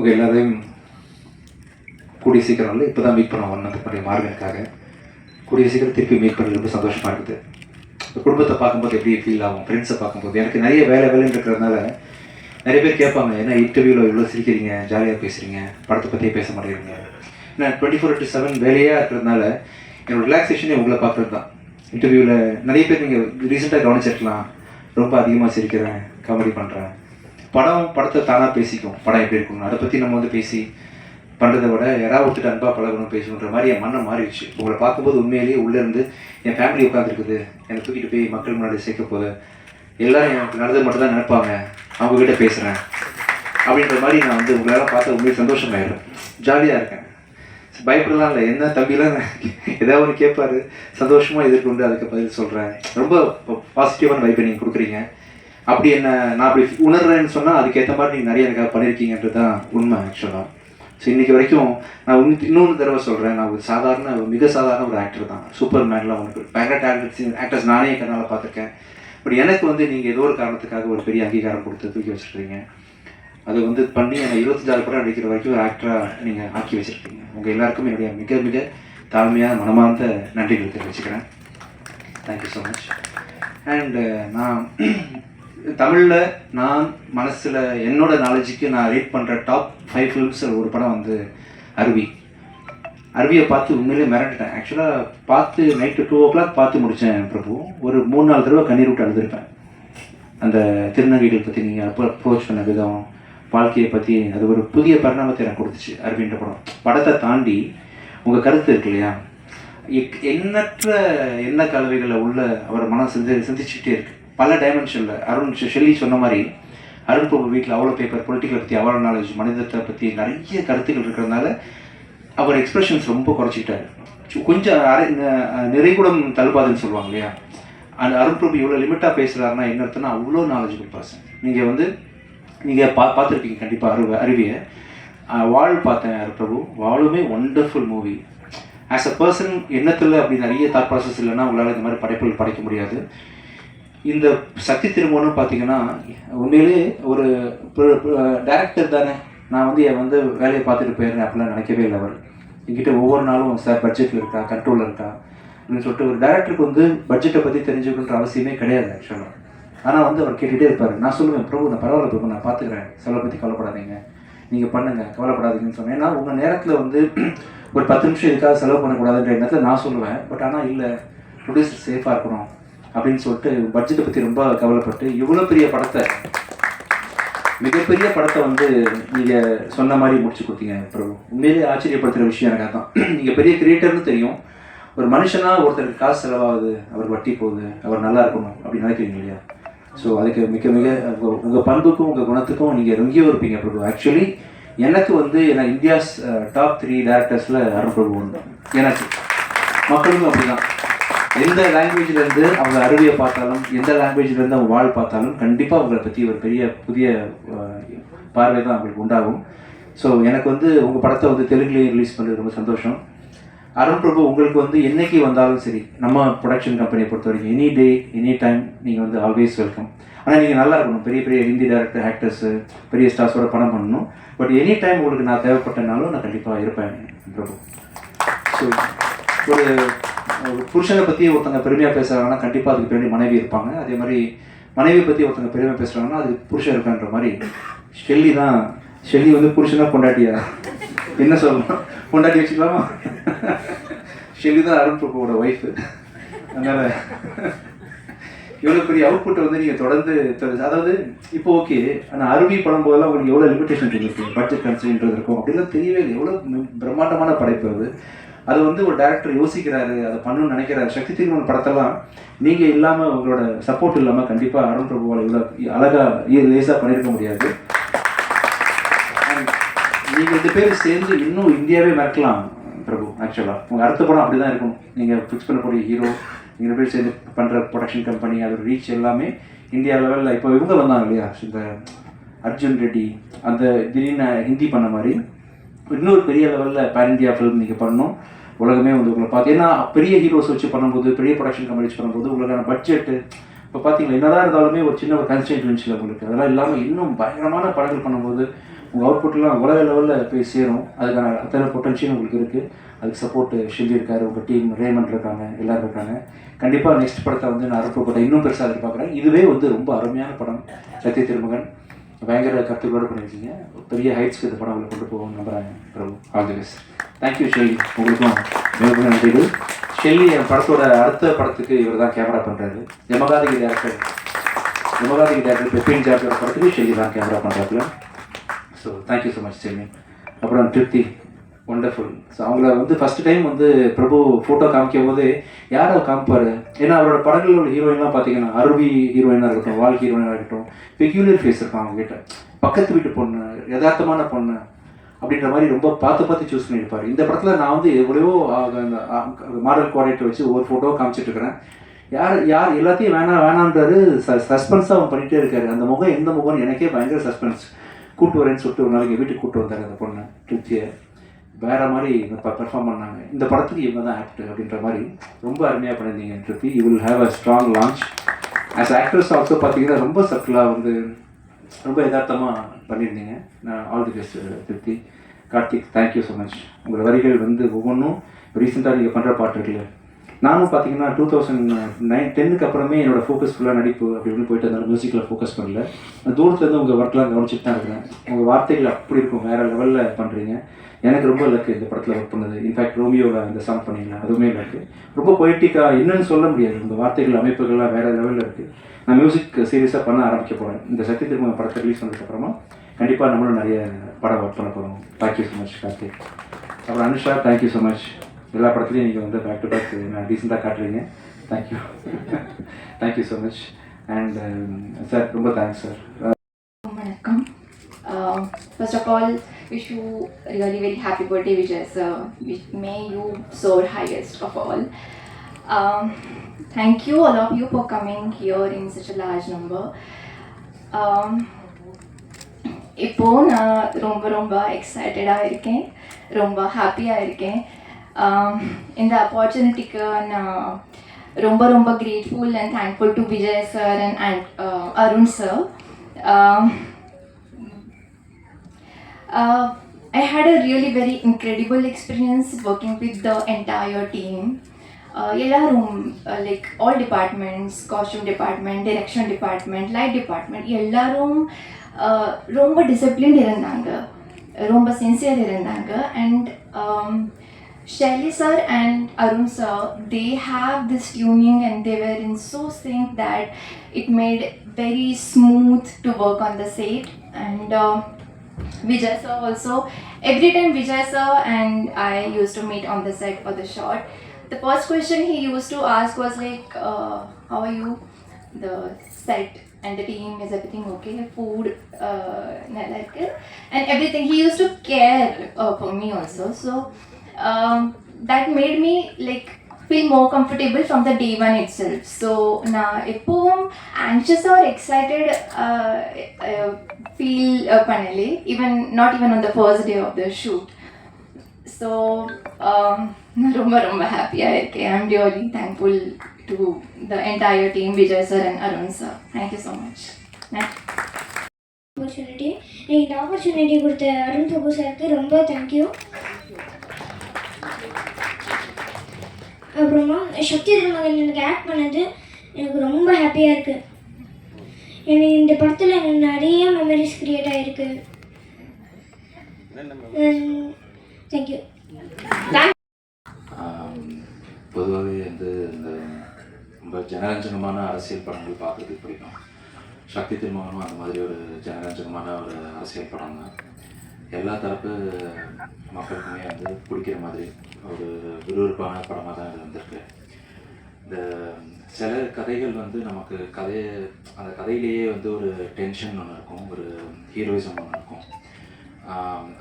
உங்கள் எல்லாரையும் கூடிய சீக்கிரம் இல்லை இப்போ தான் மீட் பண்ண ஒன்றதுக்குடைய மார்கனுக்காக கூடிய சீக்கிரம் திருப்பி மீட் பண்ணி ரொம்ப சந்தோஷமாக இருக்குது. குடும்பத்தை பார்க்கும்போது எப்படி ஃபீல் ஆகும் ஃப்ரெண்ட்ஸை பார்க்கும்போது? எனக்கு நிறைய வேலை வேலைன்னு இருக்கிறதுனால நிறைய பேர் கேட்பாங்க ஏன்னா இன்டர்வியூவில் இவ்வளோ சிரிக்கிறீங்க ஜாலியாக பேசுகிறீங்க படத்தை பற்றியே பேச மாட்டேங்கிறீங்க. நான் டுவெண்ட்டி ஃபோர் டு செவன் வேலையாக இருக்கிறதுனால என்னோடய ரிலாக்ஸேஷனே உங்களை பார்க்குறது தான் இன்டர்வியூவில் நிறைய பேர் நீங்கள் ரீசெண்டாக கவனிச்சிருக்கலாம். ரொம்ப அதிகமாக சிரிக்கிறேன் காமெடி பண்ணுறேன் படம் படத்தை தானாக பேசிக்கும். படம் எப்படி இருக்கணும் அதை பற்றி நம்ம வந்து பேசி பண்ணுறதை விட யாராவது ஒருத்தர் அன்பாக பழகணும் பேசணுன்ற மாதிரி என் மனம் மாறிடுச்சு. உங்களை பார்க்கும்போது உண்மையிலேயே உள்ளே இருந்து என் ஃபேமிலி உட்காந்துருக்குது என்னை தூக்கிட்டு போய் மக்கள் முன்னாடி சேர்க்க போகுது. எல்லோரும் எனக்கு நடந்தது மட்டும் தான் நினைப்பாங்க. அவங்க கிட்ட பேசுகிறேன் அப்படின்ற மாதிரி நான் வந்து உங்களால் பார்த்து உண்மையை சந்தோஷமாயிடும் ஜாலியாக இருக்கேன். பயப்படலாம் இல்லை. என்ன தம்பிலாம் ஏதாவது ஒன்று கேட்பாரு சந்தோஷமாக எதிர்கொண்டு அதுக்கு பதில் சொல்கிறேன் ரொம்ப பாசிட்டிவான வைப்பை நீங்கள் கொடுக்குறீங்க. அப்படி என்ன நான் அப்படி உணர்றேன்னு சொன்னால் அதுக்கேற்ற மாதிரி நீங்கள் நிறைய எனக்காக பண்ணியிருக்கீங்கன்றது தான் உண்மை ஆக்சுவலாக ஸோ இன்றைக்கி வரைக்கும் நான் இன்னொன்று தடவை சொல்கிறேன் நான் ஒரு சாதாரண மிக சாதாரண ஒரு ஆக்டர் தான். சூப்பர் மேன்லாம் உனக்கு பயங்கர டேலண்ட்ஸ் ஆக்டர்ஸ் நானே கண்ணால் பார்த்துருக்கேன். பட் எனக்கு வந்து நீங்கள் ஏதோ ஒரு காரணத்துக்காக ஒரு பெரிய அங்கீகாரம் கொடுத்து தூக்கி வச்சுருக்கீங்க அது வந்து பண்ணி என்னை இருபத்தஞ்சாறு படம் நடிக்கிற வரைக்கும் ஒரு ஆக்டராக நீங்கள் ஆக்கி வச்சுருக்கீங்க. உங்கள் எல்லாருக்கும் என்னுடைய மிக மிக தாழ்மையாக மனமார்ந்த நன்றிகள் தெரிவிச்சுக்கிறேன். தேங்க்யூ ஸோ மச் அண்டு நான் தமிழில் நான் மனசில் என்னோட நாலேஜுக்கு நான் ரீட் பண்ணுற டாப் ஃபைவ் ஃபிலிம்ஸில் ஒரு படம் வந்து அருவி. அருவியை பார்த்து உண்மையிலே மிரண்டுட்டேன். ஆக்சுவலாக பார்த்து நைட்டு டூ ஓ கிளாக் பார்த்து முடித்தேன் பிரபு. ஒரு மூணு நாலு தடவை கண்ணீர் விட்டு அழுதுருப்பேன். அந்த திருநங்கைகள் பற்றி நீங்கள் அப்போ அப்ரோச் பண்ண விதம் வாழ்க்கையை பற்றி அது ஒரு புதிய பரிணாமத்தை எனக்கு கொடுத்துச்சு அருவின்ற படம். படத்தை தாண்டி உங்கள் கருத்து இருக்கு இல்லையா? எக்- எண்ணற்ற எண்ண கலவைகளை உள்ள அவர் மனம் சிந்தி சிந்திச்சுட்டே இருக்கு. பல டைமென்ஷனில் அருண் ஷெல்லி சொன்ன மாதிரி அருண் பிரபு வீட்டில் அவ்வளோ பேப்பர் பொலிட்டிக்கலை பற்றி அவ்வளோ நாலேஜ் மனிதத்தை பற்றி நிறைய கருத்துக்கள் இருக்கிறதுனால அவர் எக்ஸ்பிரஷன்ஸ் ரொம்ப குறைச்சிக்கிட்டாரு. கொஞ்சம் அரை நிறைகுடம் தழுபாதுன்னு சொல்லுவாங்க இல்லையா? அந்த அருண் பிரபு இவ்வளோ லிமிட்டாக பேசுகிறாருன்னா என்ன அர்த்தம்னா அவ்வளோ நாலேஜபிள் பர்சன் நீங்கள் வந்து நீங்கள் பா பார்த்துருப்பீங்க கண்டிப்பாக அருவ அருவியை. வாழ் பார்த்தேன் Arun Prabhu. வாழுமே wonderful movie as a person எண்ணத்தில் அப்படி நிறைய தாட் ப்ராசஸ் இல்லைன்னா உங்களால் இந்த மாதிரி படைப்புகள் படைக்க முடியாது. இந்த சக்தி திருமணம் பார்த்தீங்கன்னா உண்மையிலேயே ஒரு டேரக்டர் தானே. நான் வந்து என் வந்து வேலையை பார்த்துட்டு போயிடுறேன் அப்படிலாம் நினைக்கவே இல்லை அவர். என்கிட்ட ஒவ்வொரு நாளும் சார் பட்ஜெட்டில் இருக்கா? கண்ட்ரோலில் இருக்கா? அப்படின்னு சொல்லிட்டு ஒரு டேரக்டருக்கு வந்து பட்ஜெட்டை பற்றி தெரிஞ்சுக்கணுன்ற அவசியமே கிடையாது ஆக்சுவலாக ஆனால் வந்து அவர் கேட்டுகிட்டே இருப்பார். நான் சொல்லுவேன் பிரபு நான் பரவாயில்ல பிரபு நான் பார்த்துக்கிறேன். செலவை பற்றி கவலைப்படாதீங்க. நீங்கள் பண்ணுங்கள் கவலைப்படாதீங்கன்னு சொன்னேன். ஏன்னா உங்கள் நேரத்தில் வந்து ஒரு பத்து நிமிஷம் இதுக்காக செலவு பண்ணக்கூடாதுன்ற எண்ணத்தில் நான் சொல்லுவேன். பட் ஆனால் இல்லை ப்ரொடியூசர் சேஃபாக இருக்கணும். அப்படின்னு சொல்லிட்டு பட்ஜெட்டை பற்றி ரொம்ப கவலைப்பட்டு இவ்வளோ பெரிய படத்தை மிகப்பெரிய படத்தை வந்து நீங்கள் சொன்ன மாதிரி முடிச்சு கொடுத்தீங்க பிரபு. உண்மையிலேயே ஆச்சரியப்படுத்துகிற விஷயம் எனக்கு அதான். நீங்கள் பெரிய கிரியேட்டர்னு தெரியும். ஒரு மனுஷனா ஒருத்தருக்கு காசு செலவாகுது அவர் வட்டி போகுது அவர் நல்லா இருக்கணும் அப்படி நினைக்கிறீங்க இல்லையா? ஸோ அதுக்கு மிக மிக உங்கள் பண்புக்கும் உங்கள் குணத்துக்கும் நீங்கள் ரொங்கியோ இருப்பீங்க பிரபு. ஆக்சுவலி எனக்கு வந்து ஏன்னா இந்தியாஸ் டாப் த்ரீ டேரக்டர்ஸில் அருண் பிரபு ஒன்று. எனக்கு. மக்களுக்கும் அப்படிதான். எந்த லாங்குவேஜ்லேருந்து அவங்க அருவியை பார்த்தாலும் எந்த லாங்குவேஜ்லேருந்து அவங்க வாழ் பார்த்தாலும் கண்டிப்பாக அவங்களை பற்றி ஒரு பெரிய புதிய பார்வை தான் அவங்களுக்கு உண்டாகும். ஸோ எனக்கு வந்து உங்கள் படத்தை வந்து தெலுங்குலேயே ரிலீஸ் பண்ணுறது ரொம்ப சந்தோஷம். அருண் பிரபு உங்களுக்கு வந்து என்னைக்கு வந்தாலும் சரி நம்ம ப்ரொடக்ஷன் கம்பெனியை பொறுத்த வரைக்கும் எனி டே எனி டைம் நீங்கள் வந்து ஆல்வேஸ் வெல்கம் ஆனால் நீங்கள் நல்லா இருக்கணும். பெரிய பெரிய ஹிந்தி டேரக்டர் ஆக்டர்ஸு பெரிய ஸ்டார்ஸோட படம் பண்ணணும். பட் எனி டைம் உங்களுக்கு நான் தேவைப்பட்டனாலும் நான் கண்டிப்பாக இருப்பேன் பிரபு. ஸோ ஒரு ஒரு புருஷனை பற்றி ஒருத்தங்க பெருமையாக பேசுகிறாங்கன்னா கண்டிப்பாக அதுக்கு பின்னாடி மனைவி இருப்பாங்க. அதே மாதிரி மனைவி பற்றி ஒருத்தங்க பெருமையாக பேசுகிறாங்கன்னா அதுக்கு புருஷன் இருக்கான்ற மாதிரி. ஷெல்லி தான். ஷெல்லி வந்து புருஷனா பொண்டாட்டியா? என்ன சொல்லலாம் பொண்டாட்டி வச்சுக்கலாமா? ஷெல்லி தான் அருண் பிரபுவோட ஒய்ஃபு அதனால் எவ்வளோ பெரிய அவுட்புட்டை வந்து நீங்கள் தொடர்ந்து அதாவது இப்போ ஓகே ஆனால் அருவி படம் போதெல்லாம் உங்களுக்கு எவ்வளோ லிமிடேஷன் இருக்கு பட்ஜெட் கன்சென்ட் இருக்கும். அப்படிலாம் தெரியவே இல்லை. எவ்வளோ பிரம்மாண்டமான படைப்பு அது. அது வந்து ஒரு டேரக்டர் யோசிக்கிறாரு அதை பண்ணணும்னு நினைக்கிறாரு. சக்தி திருமண படத்தெல்லாம் நீங்கள் இல்லாமல் உங்களோட சப்போர்ட் இல்லாமல் கண்டிப்பாக அருண் பிரபுவால் இவ்வளோ அழகாக லேசாக பண்ணியிருக்க முடியாது. நீங்கள் ரெண்டு பேரும் சேர்ந்து இன்னும் இந்தியாவே மறக்கலாம் பிரபு ஆக்சுவலாக உங்கள் அடுத்த படம் அப்படி தான் இருக்கும். நீங்கள் ஃபிக்ஸ் பண்ணக்கூடிய ஹீரோ நீங்கள் பேர் சேர்ந்து பண்ணுற ப்ரொடக்ஷன் கம்பெனி அதோட ரீச் எல்லாமே இந்தியா லெவலில் இப்போ இவங்க வந்தாங்க இல்லையா இந்த அர்ஜுன் ரெட்டி அந்த திடீர்னு ஹிந்தி பண்ண மாதிரி. இன்னொரு பெரிய லெவலில் பேன் இந்தியா ஃபிலிம் நீங்கள் பண்ணணும். உலகமே வந்து உங்களை பார்த்து ஏன்னா பெரிய ஹீரோஸ் வச்சு பண்ணும்போது பெரிய ப்ரொடக்ஷன் கம்பெனிஸ் பண்ணும்போது உங்களுக்கான பட்ஜெட்டு இப்போ பார்த்தீங்களா என்னதான் இருந்தாலுமே ஒரு சின்ன ஒரு கன்ஸ்டன்ட் இருந்துச்சு உங்களுக்கு. அதெல்லாம் இல்லாமல் இன்னும் பயங்கரமான படங்கள் பண்ணும்போது உங்கள் அவுட்புட்லாம் உலக லெவலில் போய் சேரும். அதுக்கான அத்தனை பொட்டன்ஷியல் உங்களுக்கு இருக்குது அதுக்கு சப்போர்ட் ஷெல்லி இருக்காரு உங்கள் டீம் ரேமண்ட் இருக்காங்க எல்லோரும் இருக்காங்க. கண்டிப்பாக நெக்ஸ்ட் படத்தை வந்து நான் அறுப்பு படம் இன்னும் பெருசாக எதிர்பார்க்குறேன். இதுவே வந்து ரொம்ப அருமையான படம். சத்ய திருமகன் பயங்கர கருத்துக்களோடு பண்ணியிருக்கீங்க. பெரிய ஹைட்ஸ்க்கு இந்த படம் உங்களை கொண்டு போகும் நம்புறாங்க Prabhu. All the best thank you Shelly உங்களுக்கும் மிகவும் நன்றிகள் ஷெல்லி என் படத்தோட அடுத்த படத்துக்கு இவர் தான் கேமரா பண்ணுறாரு யமகாதிக்கு டேரக்டர் யமகாதிக்கு டேரக்டர் பெப்பின் ஜார்ஜோட படத்துக்கு ஷெல்லி தான் camera பண்ணுறாப்புல so thank you so much Shelly அப்புறம் திருப்தி. ஒண்டர்ஃபுல் ஸோ அவங்கள வந்து ஃபஸ்ட் டைம் வந்து பிரபு ஃபோட்டோ காமிக்கும் போது யாரோ காமிப்பார்? ஏன்னா அவரோட படங்களில் உள்ள ஹீரோயின்லாம் பார்த்தீங்கன்னா அருவி ஹீரோயினாக இருக்கட்டும் வால் ஹீரோயினாக இருக்கட்டும் பெக்யூலியர் ஃபேஸ் இருக்கும் அவங்க கிட்ட. பக்கத்து வீட்டு பொண்ணு யதார்த்தமான பொண்ணு அப்படின்ற மாதிரி ரொம்ப பார்த்து பார்த்து சூஸ் பண்ணியிருப்பார். இந்த படத்தில் நான் வந்து எவ்வளவோ மாடல் குவாடினேட்டர் வச்சு ஒவ்வொரு ஃபோட்டோ காமிச்சிட்டு இருக்கிறேன். யார் யார் எல்லாத்தையும் வேணாம் வேணான்றாரு சஸ்பென்ஸாக அவன் பண்ணிகிட்டே இருக்காரு. அந்த முகம் எந்த முகம்னு எனக்கே பயங்கர சஸ்பென்ஸ் கூட்டு வரேன்னு சொல்லிட்டு ஒரு நாளைக்கு வீட்டுக்கு கூப்பிட்டு வந்தார் அந்த பொண்ணு திருப்தியை. வேற மாதிரி பெர்ஃபார்ம் பண்ணாங்க. இந்த படத்துக்கு இவங்க தான் ஆக்ட் அப்படின்ற மாதிரி ரொம்ப அருமையாக பண்ணியிருந்தீங்க Thirupthi you will have a strong launch as actress also பார்த்தீங்கன்னா ரொம்ப சட்டிலாக வந்து ரொம்ப யதார்த்தமாக பண்ணியிருந்தீங்க. நான் ஆல் தி பெஸ்ட் திருப்தி. கார்த்திக் தேங்க்யூ ஸோ மச் உங்களோட வரிகள் வந்து ஒவ்வொன்றும் ரீசெண்டாக நீங்கள் பண்ணுற பாட்டு இருக்குல்ல நானும் பார்த்தீங்கன்னா டூ தௌசண்ட் நைன் டென்னுக்கு அப்புறமே என்னோட ஃபோக்கஸ் ஃபுல்லாக நடிப்பு அப்படி இப்படின்னு போயிட்டு இருந்தாலும் மியூசிக்கில் ஃபோக்கஸ் பண்ணல. நான் தூரத்துலேருந்து உங்கள் ஒர்க்லாம் கவனிச்சுட்டு தான் இருக்கிறேன். உங்கள் வார்த்தைகள் அப்படி இருக்கும் வேறு லெவலில் பண்ணுறீங்க எனக்கு ரொம்ப லக்கு இந்த படத்தில் ஒர்க் பண்ணது. இன்ஃபேக்ட் ரோமியோவில் அந்த சாங் பண்ணீங்களா அதுவுமே லக்கு ரொம்ப பொய்டிக்காக என்னன்னு சொல்ல முடியாது. இந்த வார்த்தைகள் அமைப்புகள்லாம் வேறு லெவலில் இருக்குது நான் மியூசிக் சீரியஸாக பண்ண ஆரம்பிக்க போகிறேன் இந்த சக்தி திருமண படத்தை ரிலீஸ் பண்ணதுக்கப்புறமா கண்டிப்பாக நம்மளும் நிறைய படம் ஒர்க் பண்ண போகிறோம் தேங்க்யூ ஸோ மச் கார்த்திக். அப்புறம் அனுஷா தேங்க்யூ ஸோ மச் எல்லா படத்துலையும் நீங்கள் வந்து பேக் டு பேக் நான் ரீசெண்டாக காட்டுறீங்க. Thank you thank you so much and sir um, ரொம்ப தேங்க்ஸ் சார் வணக்கம். First of all wish you really very happy birthday Vijay sir may you soar highest of all thank you all of you for coming here in such a large number Um, இப்போது நான் ரொம்ப ரொம்ப எக்ஸைட்டடாக இருக்கேன். ரொம்ப ஹாப்பியாக இருக்கேன். Um, இந்த ஆப்பர்ச்சுனிட்டிக்கு நான் ரொம்ப ரொம்ப grateful and thankful to Vijay sir and and Arun sir Um, uh, I had a really very incredible experience working with the entire team. Uh, எல்லாரும் like all departments costume department direction department light department எல்லாரும் uh, ரொம்ப discipline இருந்தாங்க ரொம்ப sincere இருந்தாங்க and Shelly sir and Arun sir, they have this tuning and they were in so sync that it made very smooth to work on the set. And uh, Vijay sir also, every time Vijay sir and I used to meet on the set for the shot, the first question he used to ask was like, uh, how are you? The set and the team is everything okay food uh, and everything he used to care uh, for me also so um, that made me like feel more comfortable from the day one itself. So நான் எப்பவும் anxious or excited uh, uh, feel uh, பண்ணலே even not even on the first day of the shoot. So um, நான் ரொம்ப ரொம்ப ஹாப்பியாக இருக்கேன் I am really thankful to the entire team Vijay sir and Arun sir thank you so much opportunity எனக்கு இந்த opportunity கொடுத்த அருண் பிரபு சாருக்கு ரொம்ப தேங்க்யூ அப்புறமா சக்தி திருமகன் எனக்கு ஆக்ட் பண்ணது எனக்கு ரொம்ப ஹாப்பியாக இருக்குது எனக்கு இந்த படத்தில் எனக்கு நிறைய மெமரிஸ் க்ரியேட் ஆகிருக்கு தேங்க்யூ பொதுவாகவே வந்து இந்த ரொம்ப ஜனரஞ்சகமான அரசியல் படங்கள் பார்க்கறதுக்கு பிடிக்கும் சக்தி திருமகனும் அந்த மாதிரி ஒரு ஜனரஞ்சகமான ஒரு அரசியல் படம் தான். எல்லா தரப்பு மக்களுக்குமே வந்து பிடிக்கிற மாதிரி ஒரு விறுவிறுப்பான படமாக தான் இது வந்திருக்கு. இந்த சில கதைகள் வந்து நமக்கு கதையை அந்த கதையிலேயே வந்து ஒரு டென்ஷன் ஒன்று இருக்கும் ஒரு ஹீரோயிசம் ஒன்று இருக்கும்.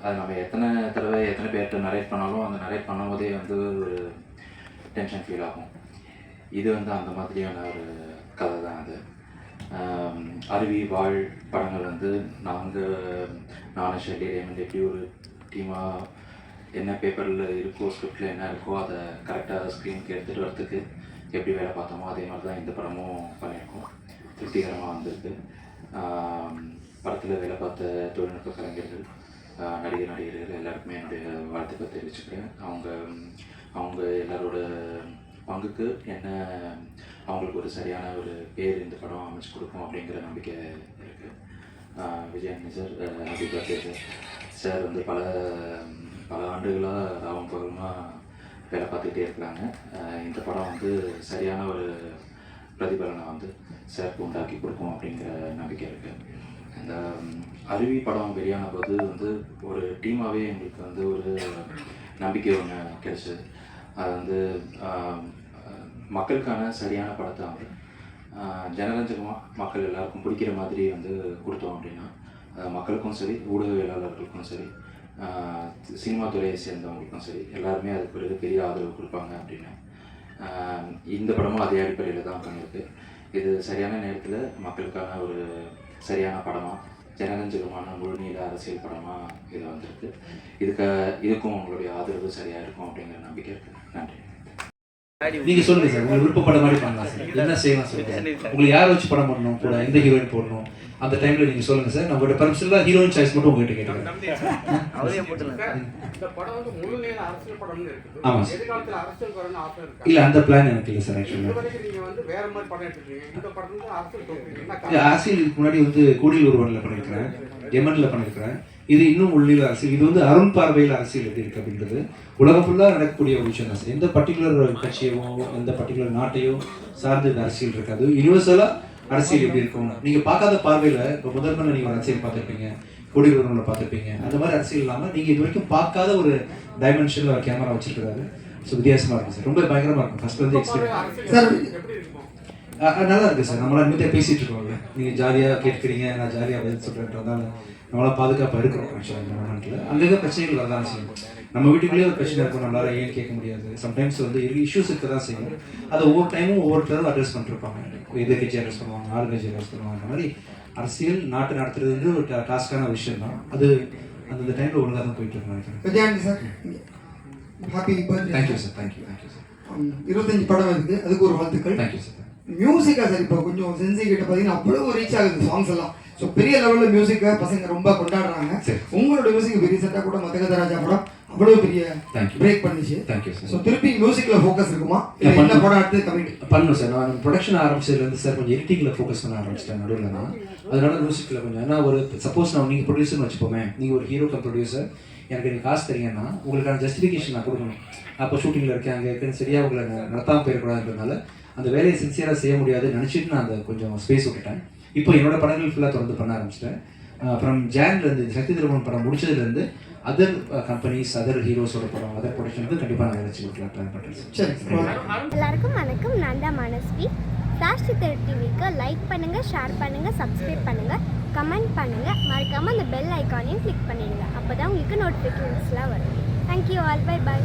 அது நம்ம எத்தனை தடவை எத்தனை பேர்கிட்ட நரேட் பண்ணாலும் அந்த நரேட் பண்ணும்போதே வந்து ஒரு டென்ஷன் ஃபீல் ஆகும். இது வந்து அந்த மாதிரியான ஒரு கதை தான் அது. அருவி வாழ் படங்கள் வந்து நாங்கள் நானும் ஷெல்லி ரேமண்ட் எப்படி ஒரு டீமாக என்ன பேப்பரில் இருக்கோ ஸ்கிரிப்டில் என்ன இருக்கோ அதை கரெக்டாக ஸ்க்ரீனுக்கு எடுத்துகிட்டு வரத்துக்கு எப்படி வேலை பார்த்தோமோ அதே மாதிரி தான் இந்த படமும் பண்ணியிருக்கோம். திருப்திகரமாக வந்திருக்கு. படத்தில் வேலை பார்த்த தொழில்நுட்ப கலைஞர்கள் நடிகர் நடிகர்கள் எல்லாருக்குமே என்னுடைய வாழ்த்துக்கள் தெரிவிச்சுக்கிறேன். அவங்க அவங்க எல்லாரோட பங்குக்கு என்ன அவங்களுக்கு ஒரு சரியான ஒரு பேர் இந்த படம் அமைச்சு கொடுக்கும் அப்படிங்கிற நம்பிக்கை இருக்குது Vijayan sir happy birthday sir. Sir வந்து பல பல ஆண்டுகளாக ராவம் பகமாக வேலை பார்த்துக்கிட்டே இருக்கிறாங்க. இந்த படம் வந்து சரியான ஒரு பிரதிபலனை வந்து சிறப்பு உண்டாக்கி கொடுக்கும் அப்படிங்கிற நம்பிக்கை இருக்குது இந்த அருவி படம் வெளியான போது வந்து ஒரு டீமாகவே எங்களுக்கு வந்து ஒரு நம்பிக்கை ஒன்று கிடைச்சது. அது வந்து மக்களுக்கான சரியான படத்தை வந்து ஜனரஞ்சகமாக மக்கள் எல்லாருக்கும் பிடிக்கிற மாதிரி வந்து கொடுத்தோம் அப்படின்னா மக்களுக்கும் சரி ஊடகவியலாளர்களுக்கும் சரி சினிமா துறையை சேர்ந்தவங்களுக்கும் சரி எல்லாருமே அதுக்கு ஒரு பெரிய ஆதரவு கொடுப்பாங்க அப்படின்னு. இந்த படமும் அதே அடிப்படையில் தான் பண்ணியிருக்கு. இது சரியான நேரத்தில் மக்களுக்கான ஒரு சரியான படமாக ஜனரஞ்சகமான முழுநீள அரசியல் படமாக இது வந்திருக்கு. இதுக்கு இதுக்கும் உங்களுடைய ஆதரவு சரியாக இருக்கும் அப்படிங்கிற நம்பிக்கை இருக்குது நன்றி. நீங்க சொல்லுங்க சார் உங்களுக்கு விருப்பப்பட மாதிரி பண்ணலாம் சார். என்ன செய்யலாம் சொல்லுங்க. உங்களுக்கு யாரை வச்சு படம் பண்ணணும் கூட எந்த ஹீரோயின் போடணும்? அந்த டைம்ல நீங்க சொல்லுங்க சார். நம்மளோட பர்மிஷன்ல ஹீரோயின் சாய்ஸ் மட்டும் உங்ககிட்ட கேட்டுக்கிறேன். ஆமா இல்ல அந்த பிளான் எனக்கு இல்லை சார் ஆக்சுவலா இதுவரைக்கும் நீங்க வந்து வேற மாதிரி படம் எடுத்துருக்கீங்க. இந்த படத்துல வந்து அரசியல் தோற்றுறீங்க என்ன காரணம்? அரசியலுக்கு முன்னாடி வந்து கூடியில் ஒருவன்ல பண்ணியிருக்கிறேன். எமன்ல பண்ணியிருக்கிறேன். இது இன்னும் உள்ளில் அரசியல். இது வந்து அருண் பார்வையில் அரசியல் எப்படி இருக்கு அப்படின்றது. உலகம் ஃபுல்லாக நடக்கக்கூடிய ஒரு விஷயம் தான் சார். எந்த பர்டிகுலர் கட்சியவோ எந்த பர்டிகுலர் நாட்டையோ சார்ந்து இந்த அரசியல் இருக்காது. யூனிவர்சலாக அரசியல் எப்படி இருக்கும்? நீங்கள் பார்க்காத பார்வையில் இப்போ முதல் பண்ண நீங்கள் ஒரு அரசியல் பார்த்துருப்பீங்க. கொடி ஒருவனில் பார்த்துருப்பீங்க. அந்த மாதிரி அரசியல் இல்லாமல் நீங்கள் இது வரைக்கும் பார்க்காத ஒரு டைமென்ஷனில் ஒரு கேமரா வச்சிருக்கிறாரு. ஸோ வித்தியாசமாக இருக்கும் சார் ரொம்ப பயங்கரமாக இருக்கும். ஃபர்ஸ்ட் வந்து எக்ஸ்பீரியன்ஸ் நல்லா இருக்கு சார் நம்மளாம் நிம்மதியாக பேசிட்டு இருக்கோம்ல நீங்கள் ஜாலியாக கேட்குறீங்க நான் ஜாலியாக பதில் சொல்கிறேன்றதால நம்மளாம் பாதுகாப்பாக இருக்கிறோம் ஆக்சுவலாக இந்த மொமெண்ட்டில் அங்கங்கே பிரச்சனைகள் வரதான் செய்யும் நம்ம வீட்டுக்குள்ளேயே ஒரு பிரச்சனை இருக்கும் நம்மளால ஏன் கேட்க முடியாது. சம்டைம்ஸ் வந்து இஷ்யூஸ் இருக்க தான் செய்யும். அதை ஒவ்வொரு டைமும் ஒவ்வொருத்தரும் அட்ரஸ் பண்ணிருப்பாங்க எதிர்கட்சி அட்ரஸ் பண்ணுவாங்க ஆளுங்கட்சி அட்ரஸ் பண்ணுவாங்க அந்த மாதிரி அரசியல் நாட்டு நடத்துறது வந்து ஒரு டாஸ்கான விஷயம் தான் அது அந்தந்த டைமில் ஒழுங்காக தான் போயிட்டு இருக்கு sir happy thank you sir thank you thank you sir இருபத்தஞ்சு படம் இருக்குது அதுக்கு ஒரு வாழ்த்துக்கள். தேங்க்யூ சார் மியூசிக்கா சார் இப்போ கொஞ்சம் சென்சி கிட்ட பார்த்தீங்கன்னா அவ்வளோ ரீச் ஆகுது சாங்ஸ் எல்லாம். ஸோ பெரிய லெவலில் மியூசிக்கை பசங்க ரொம்ப கொண்டாடுறாங்க. சரி. உங்களோட மியூசிக் பெரிய செட்டாக கூட மதகதராஜா படம் அவ்வளோ பெரிய. பிரேக் பண்ணுச்சு. தேங்க்யூ ஸோ சார் திருப்பி மியூசிக்கில் ஃபோக்கஸ் இருக்குமா? என்ன பண்ணு. படம் அடுத்து கமிட் பண்ணும் சார் நான் ப்ரொடக்ஷன் ஆரம்பிச்சதுலேருந்து சார் கொஞ்சம் எடிட்டிங்கில் ஃபோக்கஸ் பண்ண ஆரம்பிச்சிட்டேன் நடுவில் நான். அதனால மியூசிக்கில் கொஞ்சம் ஏன்னா ஒரு சப்போஸ் நான் நீங்கள் ப்ரொடியூசர்னு வச்சுப்போமே நீங்கள் ஒரு ஹீரோ கம் ப்ரொடியூசர் எனக்கு நீங்கள் காசு தரீங்கன்னா உங்களுக்கான ஜஸ்டிஃபிகேஷன் நான் கொடுக்கணும். அப்போ ஷூட்டிங்கில் இருக்கேன் அங்கே இருக்குன்னு சரியாக உங்களை நடத்தாமல் போயிடக்கூடாதுன்றதுனால அந்த வேலையை சின்சியராக செய்ய முடியாதுன்னு நினச்சிட்டு நான் அந்த கொஞ்சம் ஸ்பேஸ் விட்டுட்டேன். இப்போ என்னோட படங்கள் ஃபுல்லாக தொடர்ந்து பண்ண ஆரம்பிச்சிட்டேன். அப்புறம் ஜான்லேருந்து சக்தி திருமணம் படம் முடிச்சதுலேருந்து அதர் கம்பெனிஸ் அதர் ஹீரோஸோட படம் அதர் ப்ரொடக்ஷனுக்கு கண்டிப்பாக நான் வேலை கொடுக்கலாம் பிளான் பண்ணுறேன் சரி எல்லாருக்கும் வணக்கம். நான் தான் மனஸ்வி. ஃப்ளாஷ் திரு டிவிக்கு லைக் பண்ணுங்கள் ஷேர் பண்ணுங்கள் சப்ஸ்கிரைப் பண்ணுங்கள் கமெண்ட் பண்ணுங்கள் மறக்காமல் அந்த பெல் ஐக்கானையும் கிளிக் பண்ணிடுங்க. அப்போ தான் உங்களுக்கு நோட்டிஃபிகேஷன்ஸ்லாம் வரும். Thank you all by by